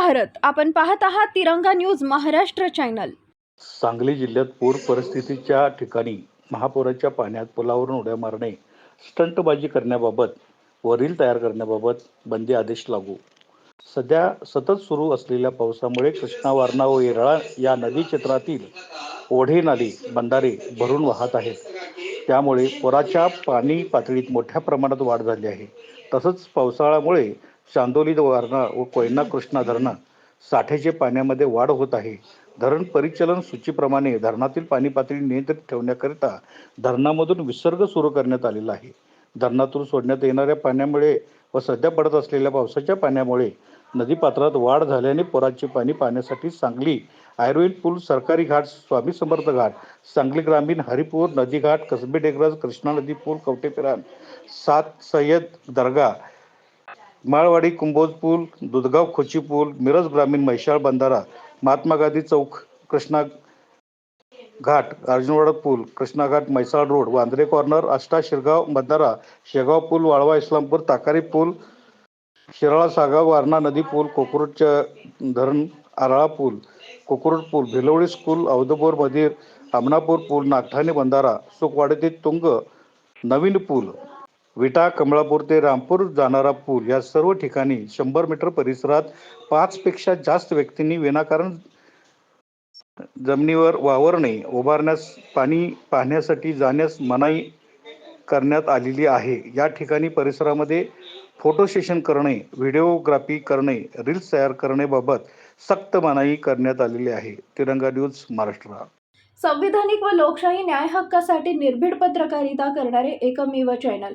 भारत. आपण पाहत आहात तिरंगा न्यूज महाराष्ट्र चॅनल. सांगली जिल्ह्यात पूर परिस्थितीच्या ठिकाणी महापुराच्या पाण्यात पुलावरून उड्या मारणे स्टंटबाजी करण्याबाबत वरील तयार करण्याबाबत बंदी आदेश लागू. सध्या सतत सुरू असलेल्या पावसामुळे कृष्णा वारणा व येरळा या नदी क्षेत्रातील ओढे नाली बंधारे भरून वाहत आहेत. त्यामुळे पुराच्या पाणी पातळीत मोठ्या प्रमाणात वाढ झाली आहे. तसंच पावसाळ्यामुळे चांदोली वारणा व कोयना कृष्णा धरणं साठ्याचे पाण्यामध्ये वाढ होत आहे. धरण परिचलन सूचीप्रमाणे धरणातील पाणी पातळी नियंत्रित ठेवण्याकरिता धरणामधून विसर्ग सुरू करण्यात आलेला आहे. धरणातून सोडण्यात येणाऱ्या पाण्यामुळे व सध्या पडत असलेल्या पावसाच्या पाण्यामुळे नदीपात्रात वाढ झाल्याने पुराचे पाणी पाहण्यासाठी सांगली आयुर्वेद पूल सरकारी घाट स्वामी समर्थ घाट सांगली ग्रामीण हरिपूर नदी घाट कसबे डेगराज कृष्णा नदी पूल कवटेपिरान सात सय्यद दर्गा माळवाडी कुंभोज पूल दुधगाव खोची पूल मिरज ग्रामीण म्हैसाळ बंधारा महात्मा गांधी चौक कृष्णा घाट अर्जुनवाडा पूल कृष्णा घाट म्हैसाळ रोड वांद्रे कॉर्नर आष्टा शिरगाव बंधारा शेगाव पूल वाळवा इस्लामपूर ताकारी पूल शिराळा सागाव वारणा नदी पूल कोकरूडच्या धरण आराळा पूल कोकरूड पूल भिलवडी स्कूल औदपूर मधीर आमनापूर पूल नागठाणे बंधारा सुखवाडी ते तुंग नवीन पूल विटा कमळापूर ते रामपूर जाणारा पूल या सर्व ठिकाणी शंभर मीटर परिसरात पाचपेक्षा जास्त व्यक्तींनी विनाकारण जमिनीवर वावरणे उभारण्यास पाणी पाहण्यासाठी जाण्यास मनाई करण्यात आलेली आहे. या ठिकाणी परिसरामध्ये फोटो सेशन करणे व्हिडिओग्राफी करणे रील्स तयार करण्याबाबत सक्त मनाई करण्यात आलेली आहे. तिरंगा न्यूज महाराष्ट्र. संविधानिक व लोकशाही न्याय हक्कासाठी निर्भीड पत्रकारिता करणारे एकमेव चॅनल.